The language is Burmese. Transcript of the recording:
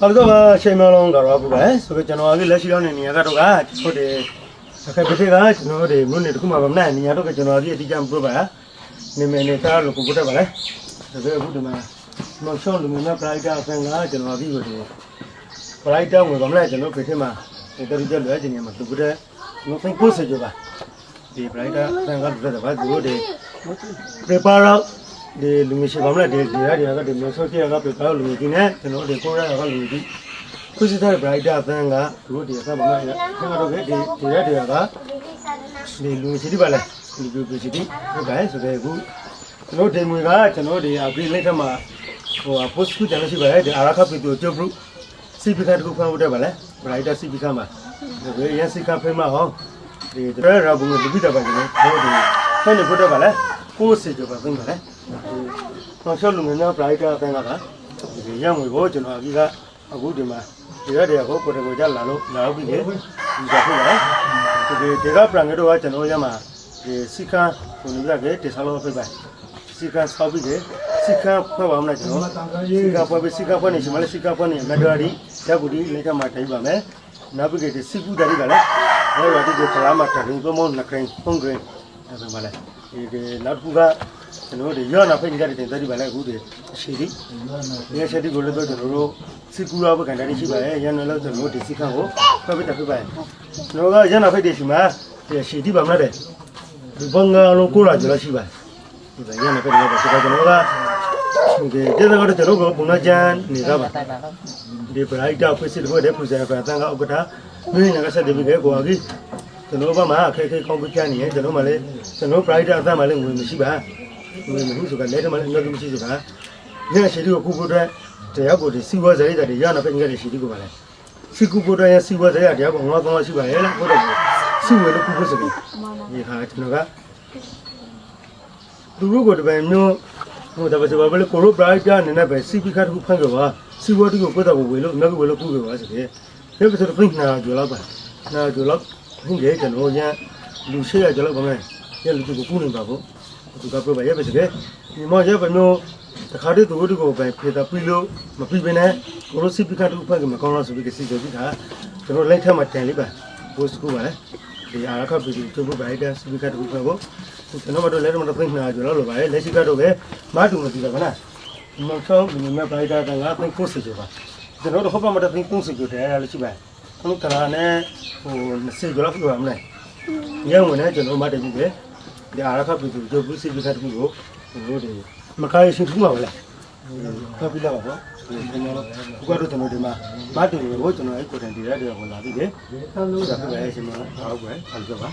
ဟုတ်ကဲ့ပါချိန်မလုံးကတော့ဘူးပဲဆိုတော့ကျွန်တော်ကလက်ရှိရောက်နေနေရကတော့ကဟုတ်တယ်အခက်ပြည့်ကကျွန်တော်တို့မြို့နယ်တစ်ခုမှာဗမနဲ့နေရတော့ကကျွန်တော်ဒီအတိအကျမပြောပါနေမယ်နေသားလို့ကိုပြတ်ပါလေဒါပေမဲ့အခုဒီမှာမရှောင်းလူမျိုးပရိုက်တာဖန်ကကျွန်တော်ဒီကိုဒီပရိုက်တာဝင်ဗမနဲ့ကျွန်တော်ပြည့်မှာဒီတရီကျလွယ်ခြင်းမှာသူကတဲ့နော်ဖိကိုစေကြပါဒီပရိုက်တာဖန်ကလူတဲ့ဘာသူတို့ဒီ prepare ဒီလူမျိုးရှိဗမနဲ့ဒီဒီရဒီကဒီမျိုးဆော့ချက်က prepare လူမျိုးကြီးနဲ့ကျွန်တော်ဒီကိုရကလူကြီးခုစစ်တဲ့ brighter အသန်းကသူတို့ဒီအသန်းပါမယ်။ကျွန်တော်တို့ကဒီဒီရက်တွေကဒီလူစီတီပါလေ။လူလူစီတီဟုတ်ကဲ့ဆိုတော့အခုကျွန်တော်ဒီငွေကကျွန်တော်ဒီအပရိလက်ထက်မှာဟို post ခုကျွန်တော်ရှိပါလေဒီအာရခပီတိုကျုပ်ဘရုစီပီကတ်ကိုဖန်ဖို့တဲ့ပါလေ။ brighter စီပီကမှာဒီရန်စီကဖိမဟောဒီတရရဘုံလူပိတာပါကျွန်တော်ဒီဖန်နေဖို့တဲ့ပါလေ။ ကိုယ်စီကြပါသိမှာလေ။ဆောင်းရှောက်လူငယ်များ brighter အသန်းကပါဒီရန်ငွေကိုကျွန်တော်အကြီးကအခုဒီမှာဒီရက်တည်းကိုကိုတကိုကြလာလို့လာပြီးလေဒီကဖြစ်လာဒီဒီကပရံကတော့ကျွန်တော်ရမှာဒီစီကံကိုနေရတဲ့တစားလို့ဖြစ်ပါစီကံဆောက်ပြီးတယ်စီကံဖွဲ့ပါမလားကျွန်တော်စီကံဖွဲ့ပြီးစီကံဖွဲ့နေရှိမလဲစီကံဖွဲ့နေမတော်ရီတက်ကူဒီလက်ထမှာထိုင်ပါမယ်နောက်ပြီးဒီစီကူဒါရီကလည်းအဲ့တော့ဒီကလာမှာတရင်သုံးမနှစ်ခရင်သုံးခရင် အဲ့ဒါမှလည်းဒီဒီနောက်တစ်ခုကကျွန်တော်တို့ရောနာဖိတ်နေတဲ့တင်သက်ဒီပါလေအခုဒီအရှိဒီဒီအရှိဒီကိုလည်းတော့ကျွန်တော်တို့စီကူရာဘကန်တည်းရှိပါရဲ့ရန်နယ်လို့ကျွန်တော်တို့ဒီစီခန့်ကိုဖက်ပြီးတက်ပြပါရဲ့ကျွန်တော်ကရန်နာဖိတ်တွေရှိမှာဒီအရှိဒီပါမလားတဲ့ဒီဘင်္ဂါလိုကိုလာကြလို့ရှိပါဒီရန်နာဖိတ်တွေဆိုတော့ကျွန်တော်ကဒီဒီကတော့ကျွန်တော်ကဘုံနာချန်နေတာပါဒီပရိုက်တာဖွင့်စစ်ဖို့တဲ့ပူဇာဖန်တန်ကဥက္ကဋ္ဌမင်းငါဆက်တယ်ပြီကိုအကြီး ကျွန်တော်ဘာမှအခက်အခဲကောင်းပြချနေရဲ့ကျွန်တော်မှလည်းကျွန်တော်ပရိုက်တာအသက်မှလည်းငွေမရှိပါငွေမရှိဆိုကလက်ထမလည်းအများကြီးမရှိဆိုတာညရှိဒီကိုခုခုအတွက်တရားကိုဒီစီဝါဇရိတာတွေရနာဖိတ်ငယ်တွေရှိဒီကိုပါလဲစီကူပိုတော်ရစီဝါဇရိတာတရားကိုငါကောင်းရှိပါရဲ့လားဟုတ်တယ်စီဝဲလို့ခုခုဆိုပြီးဒီခါကျွန်တော်ကသူတို့ကိုတပည့်မျိုးဟိုတပည့်ဆိုပါဘယ်ကိုရိုပရိုက်တာနေနဲ့ပဲစီပီခတ်ခုဖန်ကြပါစီဝါဒီကိုကိုတော့ဝေလို့ငါကဝေလို့ခုကြပါဆိုတဲ့ဒီပစတော့ပြင်နာကြလောက်ပါနာကြလောက် ဟင်းလေကျွန်တော်ရလူရှိရကြလောက်ပါမယ်ရလူကိုကူနေပါဘူးသူကပြပါရပါစေဒီမောရပါမျိုးတခါတည်းသူတို့ကိုပဲဖေတာပြီးလို့မပြီးဘဲနဲ့ကိုလိုစီပီခတ်ခုဖန်ကြမကောင်းလို့ဆိုပြီးကစီကြပြီးတာကျွန်တော်လိုက်ထက်မှတန်လေးပါ post ကူပါလေဒီအားခပ်ပြီးသူတို့ပဲတဲ့စီပီခတ်ခုဖန်ကိုကျွန်တော်တို့လည်းတော့ပြင်နာကြလောက်လို့ပါလေလက်ရှိကတော့ပဲမတူမသိတာကနာဒီမှာဆောင်းဒီမှာပရိုက်တာကငါပြင်ကိုစီကြပါကျွန်တော်တို့ဟောပါမတဲ့ပြင်ကိုစီကြတယ်လည်းရှိပါ ခလုကလာနဲ့ဟို20ကျော်လောက်ပြပါမလားညဝင်နဲ့ကျွန်တော်မတည်ဘူးပဲဒီအားခပ်ပြီးသူတို့ဘူးစီပီခတ်ခုကိုဟိုဒီမခိုင်းရှိထူးပါလားဖတ်ပြလာပါဘောကျွန်တော်ဘုရားတို့ကျွန်တော်ဒီမှာမတူလို့ကျွန်တော်အဲ့ကိုတန်တီရက်တွေကိုလာပြီးတယ်ဆန်းလို့ဒါပြပဲရှင်မဟုတ်ပဲဆန်းပြပါ